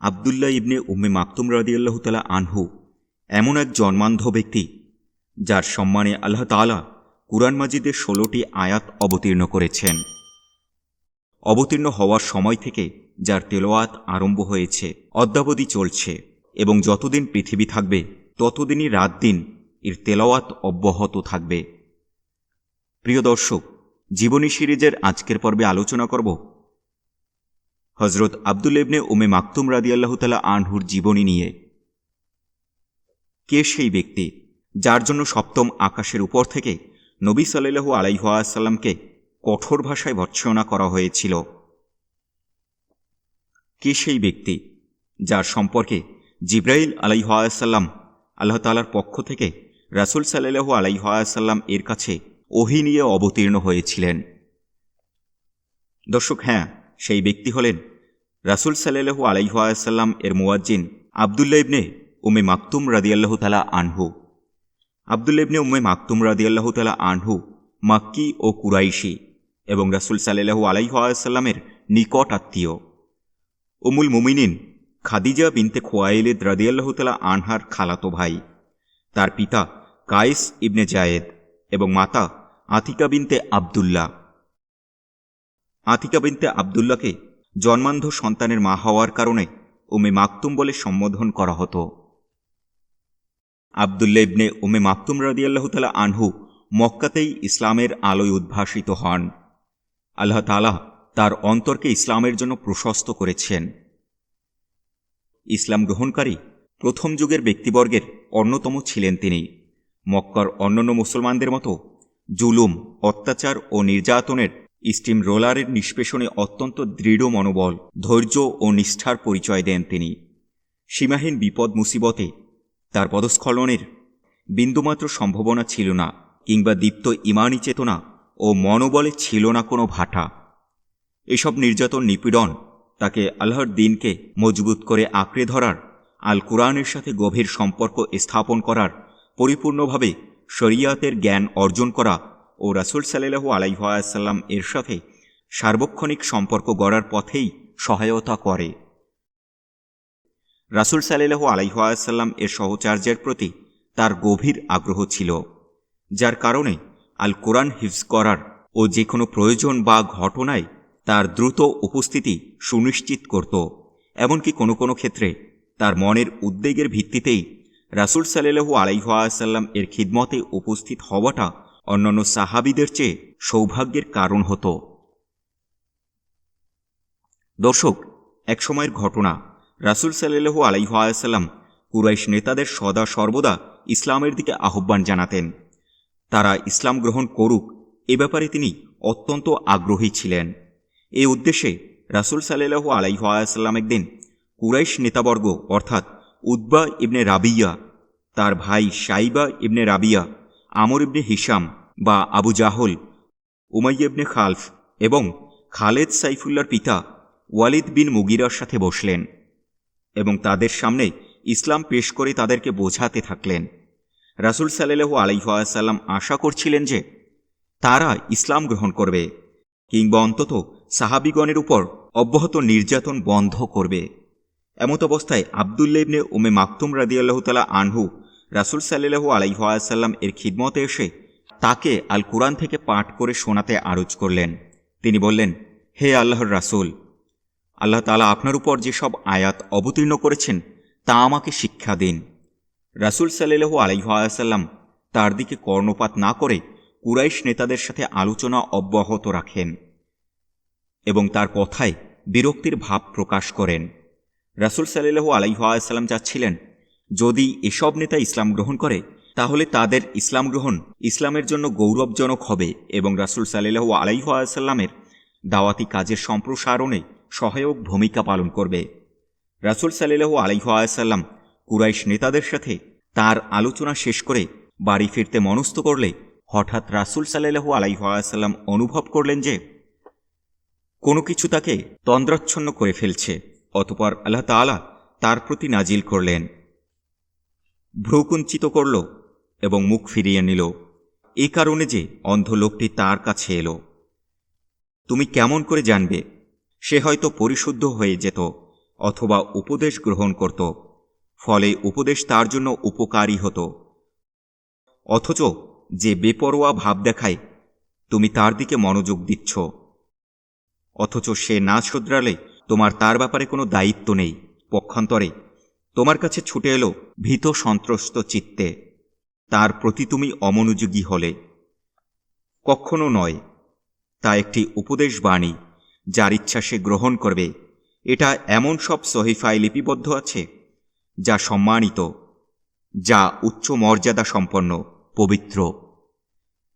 আবদুল্লাহ ইবনে উম্মে মাকতুম রাদিয়াল্লাহ তালা আনহু এমন এক জন্মান্ধ ব্যক্তি যার সম্মানে আল্লাহ তালা কুরআন মাজিদের ষোলোটি আয়াত অবতীর্ণ করেছেন। অবতীর্ণ হওয়ার সময় থেকে যার তেলোয়াত আরম্ভ হয়েছে, অদ্যাবধি চলছে এবং যতদিন পৃথিবী থাকবে, ততদিনই রাত দিন এর তেলাওয়াত অব্যাহত থাকবে। প্রিয় দর্শক, জীবনী সিরিজের আজকের পর্বে আলোচনা করব হজরত আব্দুল ইবনে উমে মাকতুম রাদিয়াল্লাহ তালা আনহুর জীবনী নিয়ে। কে সেই ব্যক্তি যার জন্য সপ্তম আকাশের উপর থেকে নবী সাল্লাহু আলাইহাসাল্লামকে কঠোর ভাষায় ভর্ৎসনা করা হয়েছিল? কে সেই ব্যক্তি যার সম্পর্কে জিব্রাইল আলাইহাসাল্লাম আল্লাহ তালার পক্ষ থেকে রাসুল সাল্লাহু আলাইহাসাল্লাম এর কাছে ওহি নিয়ে অবতীর্ণ হয়েছিলেন? দর্শক হ্যাঁ সেই ব্যক্তি হলেন রাসুল সাল্লাহু আলাইহাসাল্লাম এর মুয়াজ্জিন আবদুল্লা ইবনে উমে মাকতুম রাদিয়াল্লাহ তালা আনহু। আবদুল্লা ইবনে উমে মাকতুম রাদিয়াল্লাহ তালা আনহু মাক্কি ও কুরাইশি এবং রাসুল সাল্লাহু আলাইহাসাল্লামের নিকট আত্মীয়। উমুল মুমিনিন খাদিজা বিনতে খোয়াইলেদ রাদিয়াল্লাহ তালা আনহার খালাতো ভাই। তার পিতা কায়েস ইবনে জায়েদ এবং মাতা আতিকা বিনতে আবদুল্লাহ। আতিকা বিনতে আবদুল্লাকে জন্মান্ধ সন্তানের মা হওয়ার কারণে উমে মাকতুম বলে সম্বোধন করা হতো। আবদুল্লা ইবনে উমে মাকতুম রাদিয়াল্লাহ তালা আনহু মক্কাতেই ইসলামের আলোয় উদ্ভাসিত হন। আল্লাহ তালা তার অন্তরকে ইসলামের জন্য প্রশস্ত করেছেন। ইসলাম গ্রহণকারী প্রথম যুগের ব্যক্তিবর্গের অন্যতম ছিলেন তিনি। মক্কার অন্যান্য মুসলমানদের মতো জুলুম, অত্যাচার ও নির্যাতনের স্টিম রোলারের নিষ্পেষণে অত্যন্ত দৃঢ় মনোবল, ধৈর্য ও নিষ্ঠার পরিচয় দেন তিনি। সীমাহীন বিপদ মুসিবতে তার পদস্খলনের বিন্দুমাত্র সম্ভাবনা ছিল না, কিংবা দীপ্ত ইমানি চেতনা ও মনোবলে ছিল না কোনো ভাটা। এসব নির্যাতন নিপীড়ন তাকে আল্লাহর দিনকে মজবুত করে আঁকড়ে ধরার আল কোরআনের সাথে গভীর সম্পর্ক স্থাপন করার, পরিপূর্ণভাবে শরিয়াতের জ্ঞান অর্জন করা ও রাসুল সাল্লাহু আলাইহাসাল্লাম এর সাথে সার্বক্ষণিক সম্পর্ক গড়ার পথেই সহায়তা করে। রাসুল সাল্লাহু আলাইহাসাল্লাম এর সহচার্যের প্রতি তার গভীর আগ্রহ ছিল, যার কারণে আল কোরআন হিফজ করার ও যে কোনো প্রয়োজন বা ঘটনায় তার দ্রুত উপস্থিতি সুনিশ্চিত করত, এমনকি কোনো কোনো ক্ষেত্রে তার মনের উদ্বেগের ভিত্তিতেই রাসুল সাল্লাহু আলাইহাসাল্লাম এর খিদমতে উপস্থিত হওয়াটা অন্যান্য সাহাবিদের চেয়ে সৌভাগ্যের কারণ হতো। দর্শক এক সময়ের ঘটনা। রাসুল সাল্লাহু আলাইহাসাল্লাম কুরাইশ নেতাদের সদা সর্বদা ইসলামের দিকে আহ্বান জানাতেন। তারা ইসলাম গ্রহণ করুক, এ ব্যাপারে তিনি অত্যন্ত আগ্রহী ছিলেন। এ উদ্দেশ্যে রাসুল সাল্লাহু আলাইহাসাল্লাম একদিন কুরাইশ নেতাবর্গ, অর্থাৎ উদ্বা ইবনে রাবিয়া, তার ভাই সাইবা ইবনে রাবিয়া, আমর ইবনে হিসাম বা আবু জাহল উমাইয়বনে খালফ এবং খালেদ সাইফুল্লার পিতা ওয়ালিদ বিন মুগিরার সাথে বসলেন এবং তাদের সামনে ইসলাম পেশ করে তাদেরকে বোঝাতে থাকলেন। রাসুল সাল্লাহু আলাইহাসাল্লাম আশা করছিলেন যে তারা ইসলাম গ্রহণ করবে কিংবা অন্তত সাহাবিগণের উপর অব্যাহত নির্যাতন বন্ধ করবে। এমত অবস্থায় আবদুল্লা ইবনে উমে মাকতুম রাদিয়াল্লাহ তালা আনহু রাসুল সাল্লাহু আলাইহাসাল্লাম এর খিদমতে এসে তাকে আল কুরআন থেকে পাঠ করে শোনাতে আরজ করলেন। তিনি বললেন, হে আল্লাহর রাসুল, আল্লাহ তালা আপনার উপর যেসব আয়াত অবতীর্ণ করেছেন, তা আমাকে শিক্ষা দিন। রাসুল সাল্লাহু আলাইহাসাল্লাম তার দিকে কর্ণপাত না করে কুরাইশ নেতাদের সাথে আলোচনা অব্যাহত রাখেন এবং তার কথায় বিরক্তির ভাব প্রকাশ করেন। রাসুল সাল্লাহু আলাইহাসাল্লাম যাচ্ছিলেন যদি এসব নেতা ইসলাম গ্রহণ করে তাহলে তাদের ইসলাম গ্রহণ ইসলামের জন্য গৌরবজনক হবে এবং রাসুল সাল্লাহু আলাইহাসাল্লামের দাওয়াতি কাজের সম্প্রসারণে সহায়ক ভূমিকা পালন করবে। রাসুল সাল্লাহু আলাইহাসাল্লাম কুরাইশ নেতাদের সাথে তার আলোচনা শেষ করে বাড়ি ফিরতে মনস্থ করলে হঠাৎ রাসুল সাল্লাহু আলাইহাসাল্লাম অনুভব করলেন যে কোনো কিছু তাকে তন্দ্রাচ্ছন্ন করে ফেলছে, অতপর আল্লাহ তালা তার প্রতি নাজিল করলেন। ভ্রুকুঞ্চিত করল এবং মুখ ফিরিয়ে নিল। এ কারণে যে অন্ধ লোকটি তার কাছে এলো। তুমি কেমন করে জানবে? সে হয়তো পরিশুদ্ধ হয়ে যেত অথবা উপদেশ গ্রহণ করত। ফলে উপদেশ তার জন্য উপকারী হতো। অথচ যে বেপরোয়া ভাব দেখায়, তুমি তার দিকে মনোযোগ দিচ্ছ। অথচ সে না শুধরালে তোমার তার ব্যাপারে কোনো দায়িত্ব নেই। পক্ষান্তরে তোমার কাছে ছুটে এলো ভীত সন্ত্রস্ত চিত্তে। তার প্রতি তুমি অমনোযোগী হলে। কখনো নয়, তা একটি উপদেশ বাণী যার ইচ্ছা সে গ্রহণ করবে। এটা এমন সব সহিফায় লিপিবদ্ধ আছে, যা সম্মানিত, যা উচ্চ মর্যাদা সম্পন্ন, পবিত্র।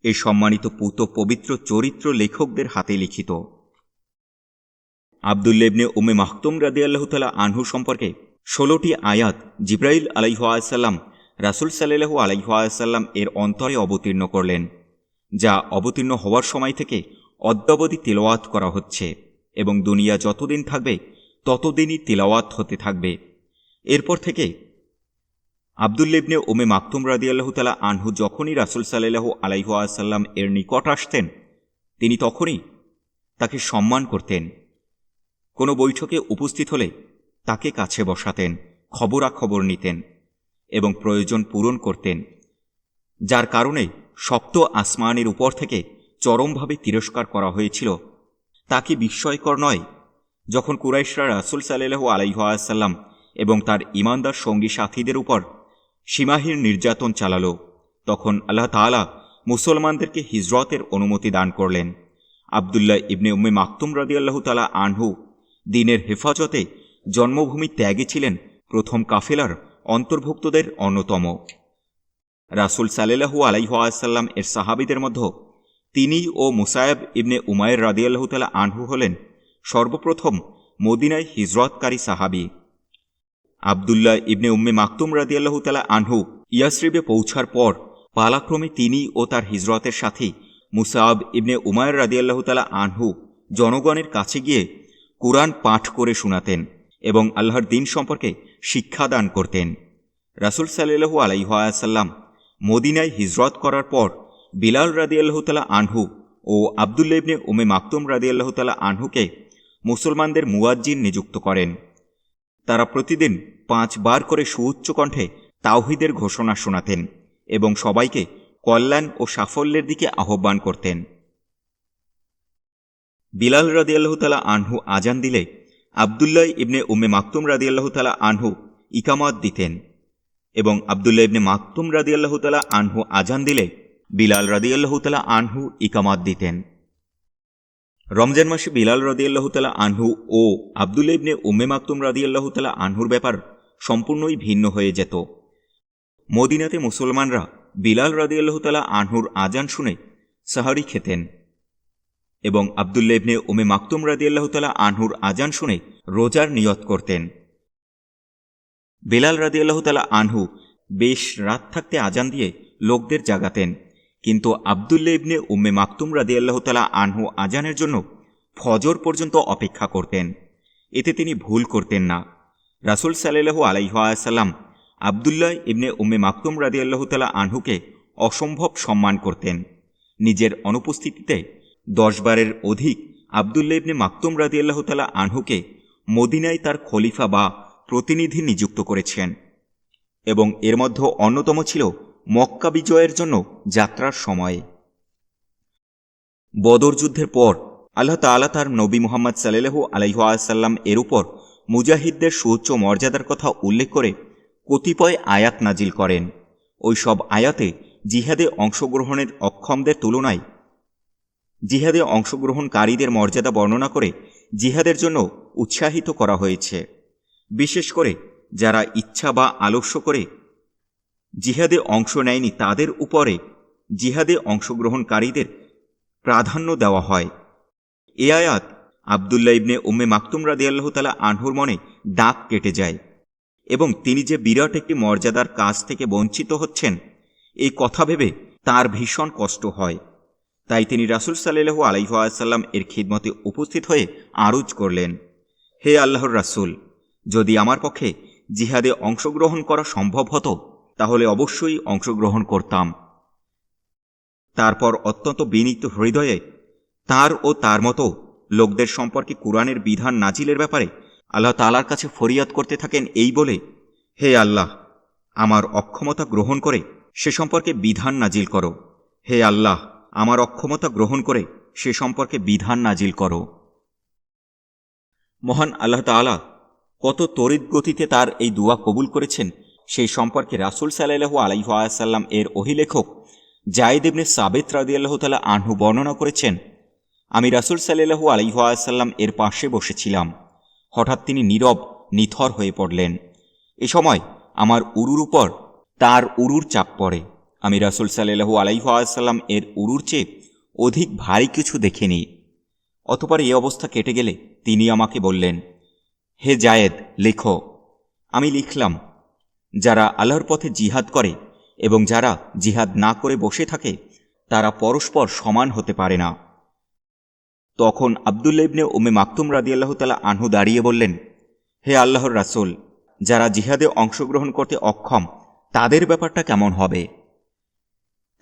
এ সম্মানিত পুত পবিত্র চরিত্র লেখকদের হাতে লিখিত। আবদুল্লেবনে উমে মাহতুম রাদি আল্লাহ তালা আনহু সম্পর্কে ষোলোটি আয়াত জিব্রাইল আলাইহাসাল্লাম রাসুল সাল্লাহু আলাইহাসাল্লাম এর অন্তরে অবতীর্ণ করলেন, যা অবতীর্ণ হওয়ার সময় থেকে অদ্যাবধি তেলাওয়াত করা হচ্ছে এবং দুনিয়া যতদিন থাকবে, ততদিনই তেলাওয়াত হতে থাকবে। এরপর থেকে আবদুল্লেবনে ওমে মাকতুম রাদি আল্লাহতালা আনহু যখনই রাসুল সাল্লাহু আলাইহাসাল্লাম এর নিকট আসতেন, তিনি তখনই তাকে সম্মান করতেন। কোনো বৈঠকে উপস্থিত হলে তাকে কাছে বসাতেন, খবরাখবর নিতেন। এবং প্রয়োজন পূরণ করতেন, যার কারণে সপ্ত আসমানের উপর থেকে চরমভাবে তিরস্কার করা হয়েছিল। তা কি বিস্ময়কর নয়, যখন কুরাইশরা রাসুল সাল্লাহু আলাইহাসাল্লাম এবং তার ইমানদার সঙ্গী সাথীদের উপর সীমাহীন নির্যাতন চালালো, তখন আল্লাহ তালা মুসলমানদেরকে হিজরতের অনুমতি দান করলেন। আবদুল্লাহ ইবনে উম্মে মাকতুম রাদি আল্লাহ তালা আনহু দিনের হেফাজতে জন্মভূমি ত্যাগে ছিলেন প্রথম কাফেলার অন্তর্ভুক্তদের অন্যতম। রাসুল সাল্লাহু আলাইহাসাল্লাম এর সাহাবিদের মধ্যে তিনি ও মুসায়েব ইবনে উমায়ের রাদিয়াল্লাহ তালা আনহু হলেন সর্বপ্রথম মদিনায় হিজরতকারী সাহাবি। আবদুল্লাহ ইবনে উম্মে মাকতুম রাদিয়াল্লাহ তালা আনহু ইয়াসরিবে পৌঁছার পর পালাক্রমে তিনি ও তার হিজরতের সাথী মুসাব ইবনে উমায়ের রাদিয়াল্লাহ তালা আনহু জনগণের কাছে গিয়ে কোরআন পাঠ করে শোনাতেন। এবং আল্লাহর দিন সম্পর্কে শিক্ষাদান করতেন। রাসুল সাল্লু আলাইহাসাল্লাম মদিনায় হিজরত করার পর বিলাল রাদি আল্লাহতালা আনহু ও আবদুল্লা ইবনে উমে মাকতুম রাদি আল্লাহতালা আনহুকে মুসলমানদের মুয়াজ্জিন নিযুক্ত করেন। তারা প্রতিদিন পাঁচবার করে সুউচ্চ কণ্ঠে তাওহিদের ঘোষণা শোনাতেন এবং সবাইকে কল্যাণ ও সাফল্যের দিকে আহ্বান করতেন। বিলাল রাদি আল্লাহতালা আনহু আজান দিলে আবদুল্লাহ ইবনে উম্মে মাকতুম রাদি আল্লাহতালা আনহু ইকামাত দিতেন এবং আবদুল্লাহ ইবনে মাকতুম রাদি আল্লাহতালা আনহু আজান দিলে বিলাল রাদি আল্লাহতালা আনহু ইকামাত দিতেন। রমজান মাসে বিলাল রাদি আল্লাহতালা আনহু ও আবদুল্লা ইবনে উম্মে মাকতুম রাদি আল্লাহতালা আনহুর ব্যাপার সম্পূর্ণই ভিন্ন হয়ে যেত। মদিনাতে মুসলমানরা বিলাল রাদি আল্লাহতালা আনহুর আজান শুনে সাহারি খেতেন। এবং আবদুল্লা ইবনে ওমে মাকতুম রাদি আল্লাহতালা আনহুর আজান শুনে রোজার নিয়ত করতেন। বেলাল রাদি আল্লাহতালা আনহু বেশ রাত থাকতে আজান দিয়ে লোকদের জাগাতেন। কিন্তু আবদুল্লা ইবনে উম্মে মাকতুম রাদি আল্লাহতালা আনহু আজানের জন্য ফজর পর্যন্ত অপেক্ষা করতেন। এতে তিনি ভুল করতেন না। রাসুল সাল্লাহু আলাইহাসাল্লাম আবদুল্লাহ ইবনে উম্মে মাকতুম রাদি আল্লাহতালা আনহুকে অসম্ভব সম্মান করতেন। নিজের অনুপস্থিতিতে দশবারের অধিক আবদুল্লা ইবনে মাকতুম রাদি আল্লাহতালা আনহুকে মদিনায় তার খলিফা বা প্রতিনিধি নিযুক্ত করেছেন এবং এর মধ্যে অন্যতম ছিল মক্কা বিজয়ের জন্য যাত্রার সময়ে। বদর যুদ্ধের পর আল্লাহ তালা তার নবী মোহাম্মদ সাল্লাহু আলাইহাসাল্লাম এর উপর মুজাহিদদের সুউচ্চ মর্যাদার কথা উল্লেখ করে কতিপয় আয়াত নাজিল করেন। ওই সব আয়াতে জিহাদে অংশগ্রহণের অক্ষমদের তুলনায় জিহাদে অংশগ্রহণকারীদের মর্যাদা বর্ণনা করে জিহাদের জন্য উৎসাহিত করা হয়েছে। বিশেষ করে যারা ইচ্ছা বা আলস্য করে জিহাদে অংশ নেয়নি, তাদের উপরে জিহাদে অংশগ্রহণকারীদের প্রাধান্য দেওয়া হয়। এ আয়াত আবদুল্লা ইবনে উম্মে মাকতুম রাদি আল্লাহ তালা আনহুর মনে দাগ কেটে যায় এবং তিনি যে বিরাট একটি মর্যাদার কাজ থেকে বঞ্চিত হচ্ছেন, এই কথা ভেবে তার ভীষণ কষ্ট হয়। তাই তিনি রাসুল সাল্লু আলাইহাসাল্লাম এর খিদমতে উপস্থিত হয়ে আরুজ করলেন, হে আল্লাহর রাসুল, যদি আমার পক্ষে জিহাদে অংশগ্রহণ করা সম্ভব হতো, তাহলে অবশ্যই অংশগ্রহণ করতাম। তারপর অত্যন্ত বিনীত হৃদয়ে তার ও তার মতো লোকদের সম্পর্কে কোরআনের বিধান নাজিলের ব্যাপারে আল্লাহ তালার কাছে ফরিয়াদ করতে থাকেন এই বলে, হে আল্লাহ, আমার অক্ষমতা গ্রহণ করে সে সম্পর্কে বিধান নাজিল করো। হে আল্লাহ আমার অক্ষমতা গ্রহণ করে সে সম্পর্কে বিধান নাজিল করো। মহান আল্লাহ তাআলা কত তড়িৎ গতিতে তার এই দুয়া কবুল করেছেন, সেই সম্পর্কে রাসুল সাল্লাহু আলাইসাল্লাম এর অহিলেখক জায়েদ ইবনে সাবেত রাদিয়াল্লাহ তালা আনহু বর্ণনা করেছেন, আমি রাসুল সাল্লাহু আলাইসাল্লাম এর পাশে বসেছিলাম। হঠাৎ তিনি নীরব, নিথর হয়ে পড়লেন। এ সময় আমার উরুর উপর তার উরুর চাপ পড়ে। আমি রাসুল সাল্লাহু আলাইসাল্লাম এর উরুর চেয়ে অধিক ভারী কিছু দেখিনি। অতপর এই অবস্থা কেটে গেলে তিনি আমাকে বললেন, হে জায়েদ, লেখো। আমি লিখলাম, যারা আল্লাহর পথে জিহাদ করে এবং যারা জিহাদ না করে বসে থাকে, তারা পরস্পর সমান হতে পারে না। তখন আবদুল্লা ইবনে উমে মাকতুম রাদিয়াল্লাহ তালা আনহু দাঁড়িয়ে বললেন, হে আল্লাহর রাসুল, যারা জিহাদে অংশগ্রহণ করতে অক্ষম, তাদের ব্যাপারটা কেমন হবে?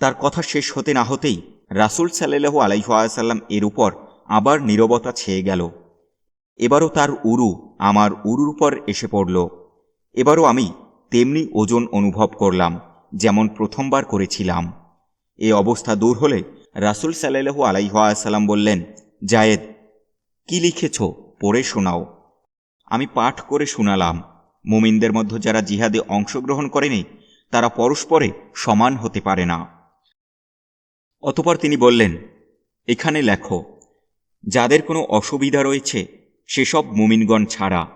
তার কথা শেষ হতে না হতেই রাসুল সাল্লাহু আলাইসাল্লাম এর উপর আবার নীরবতা ছেয়ে গেল। এবারও তার উরু আমার উরুর উপর এসে পড়ল। এবারও আমি তেমনি ওজন অনুভব করলাম, যেমন প্রথমবার করেছিলাম। এ অবস্থা দূর হলে রাসুল সাল্লাহু আলাইসাল্লাম বললেন, জায়েদ, কি লিখেছ? পড়ে শোনাও। আমি পাঠ করে শোনালাম। মুমিনদের মধ্যে যারা জিহাদে অংশগ্রহণ করেনি, তারা পরস্পরে সমান হতে পারে না। অতপর তিনি বললেন, এখানে লেখো, যাদের কোনো অসুবিধা রয়েছে, সেসব মুমিনগণ ছাড়া।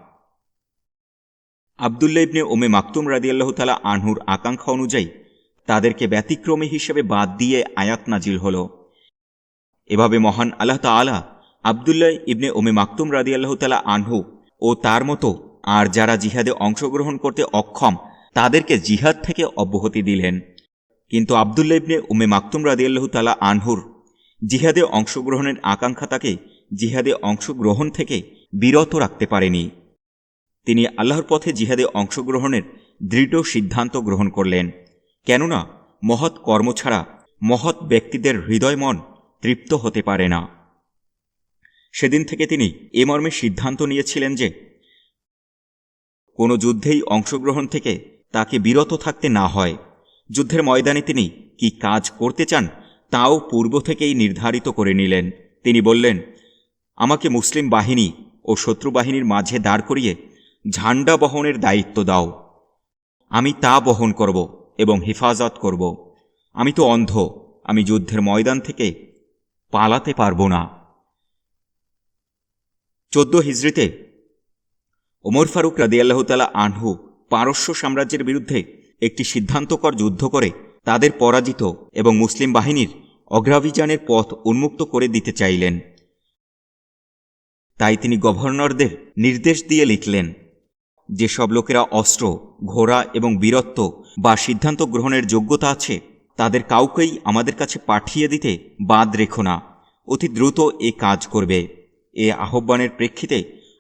আবদুল্লা ইবনে ওমে মাকতুম রাদিয়াল্লাহ তালা আনহুর আকাঙ্ক্ষা অনুযায়ী তাদেরকে ব্যতিক্রমী হিসেবে বাদ দিয়ে আয়াত নাজিল হল। এভাবে মহান আল্লাহ তালা আবদুল্লাহ ইবনে ওমে মাকতুম রাদিয়াল্লাহ তালা আনহু ও তার মতো আর যারা জিহাদে অংশগ্রহণ করতে অক্ষম, তাদেরকে জিহাদ থেকে অব্যাহতি দিলেন। কিন্তু আবদুল্লা ইবনে উমে মাকতুম রাদিয়াল্লাহু তালা আনহুর জিহাদে অংশগ্রহণের আকাঙ্ক্ষা তাকে জিহাদে অংশগ্রহণ থেকে বিরত রাখতে পারেনি। তিনি আল্লাহর পথে জিহাদে অংশগ্রহণের দৃঢ় সিদ্ধান্ত গ্রহণ করলেন। কেননা, মহৎ কর্ম ছাড়া মহৎ ব্যক্তিদের হৃদয় মন তৃপ্ত হতে পারে না। সেদিন থেকে তিনি এ মর্মে সিদ্ধান্ত নিয়েছিলেন যে, কোনো যুদ্ধেই অংশগ্রহণ থেকে তাকে বিরত থাকতে না হয়। যুদ্ধের ময়দানে তিনি কি কাজ করতে চান, তাও পূর্ব থেকেই নির্ধারিত করে নিলেন। তিনি বললেন, আমাকে মুসলিম বাহিনী ও শত্রু বাহিনীর মাঝে দাঁড় করিয়ে ঝান্ডা বহনের দায়িত্ব দাও। আমি তা বহন করব এবং হেফাজত করব। আমি তো অন্ধ, আমি যুদ্ধের ময়দান থেকে পালাতে পারব না। চোদ্দ হিজড়িতে ওমর ফারুক রাদিয়াল্লাহতালা আনহু পারস্য সাম্রাজ্যের বিরুদ্ধে একটি সিদ্ধান্তকর যুদ্ধ করে তাদের পরাজিত এবং মুসলিম বাহিনীর অগ্রাভিযানের পথ উন্মুক্ত করে দিতে চাইলেন। তাই তিনি গভর্নরদের নির্দেশ দিয়ে লিখলেন, যেসব লোকেরা অস্ত্র, ঘোড়া এবং বীরত্ব বা সিদ্ধান্ত গ্রহণের যোগ্যতা আছে, তাদের কাউকেই আমাদের কাছে পাঠিয়ে দিতে বাদ রেখো না। অতি দ্রুত এ কাজ করবে। এ আহ্বানের প্রেক্ষিতে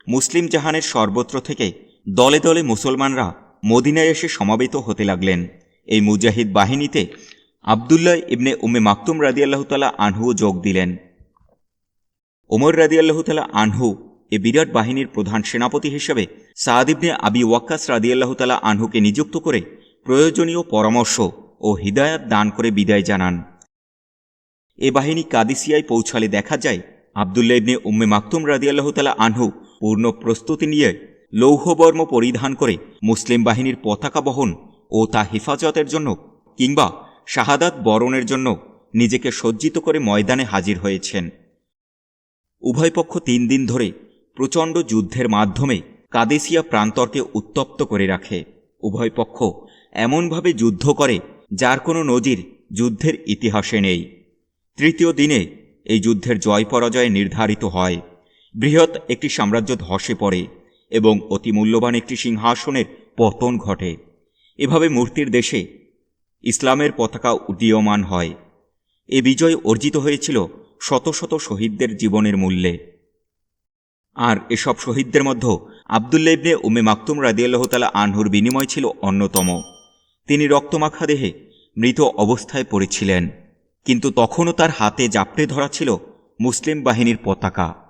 মুসলিম জাহানের সর্বত্র থেকে দলে দলে মুসলমানরা মদিনায় এসে সমাবেত হতে লাগলেন। এই মুজাহিদ বাহিনীতে আবদুল্লাহ ইবনে উমে মাকতুম রাদিয়াল্লাহতালা আনহুও যোগ দিলেন। ওমর রাদিয়াল্লাহতালা আনহু এ বিরাট বাহিনীর প্রধান সেনাপতি হিসেবে সাদ ইবনে আবি ওয়াক্কাস রাদিয়াল্লাহতালা আনহুকে নিযুক্ত করে প্রয়োজনীয় পরামর্শ ও হৃদায়ত দান করে বিদায় জানান। এ বাহিনী কাদিসিয়ায় পৌঁছালে দেখা যায় আবদুল্লা ইবনে উম্মে মাকতুম রাদিয়াল্লাহতালা আনহু পূর্ণ প্রস্তুতি নিয়ে লৌহবর্ম পরিধান করে মুসলিম বাহিনীর পতাকা বহন ও তা হেফাজতের জন্য কিংবা শাহাদাত বরণের জন্য নিজেকে সজ্জিত করে ময়দানে হাজির হয়েছেন। উভয় পক্ষ তিন দিন ধরে প্রচণ্ড যুদ্ধের মাধ্যমে কাদেসিয়া প্রান্তরকে উত্তপ্ত করে রাখে। উভয় পক্ষ এমনভাবে যুদ্ধ করে যার কোনো নজির যুদ্ধের ইতিহাসে নেই। তৃতীয় দিনে এই যুদ্ধের জয় পরাজয় নির্ধারিত হয়। বৃহৎ একটি সাম্রাজ্য ধসে পড়ে। এবং অতি মূল্যবান একটি সিংহাসনের পতন ঘটে। এভাবে মূর্তির দেশে ইসলামের পতাকা উদীয়মান হয়। এ বিজয় অর্জিত হয়েছিল শত শত শহীদদের জীবনের মূল্যে। আর এসব শহীদদের মধ্যে আবদুল্লা ইবনে উমে মাকতুম রাদিয়াল্লাহতালা আনহুর বিনিময় ছিল অন্যতম। তিনি রক্তমাখা দেহে মৃত অবস্থায় পড়েছিলেন। কিন্তু তখনও তার হাতে জাপটে ধরা ছিল মুসলিম বাহিনীর পতাকা।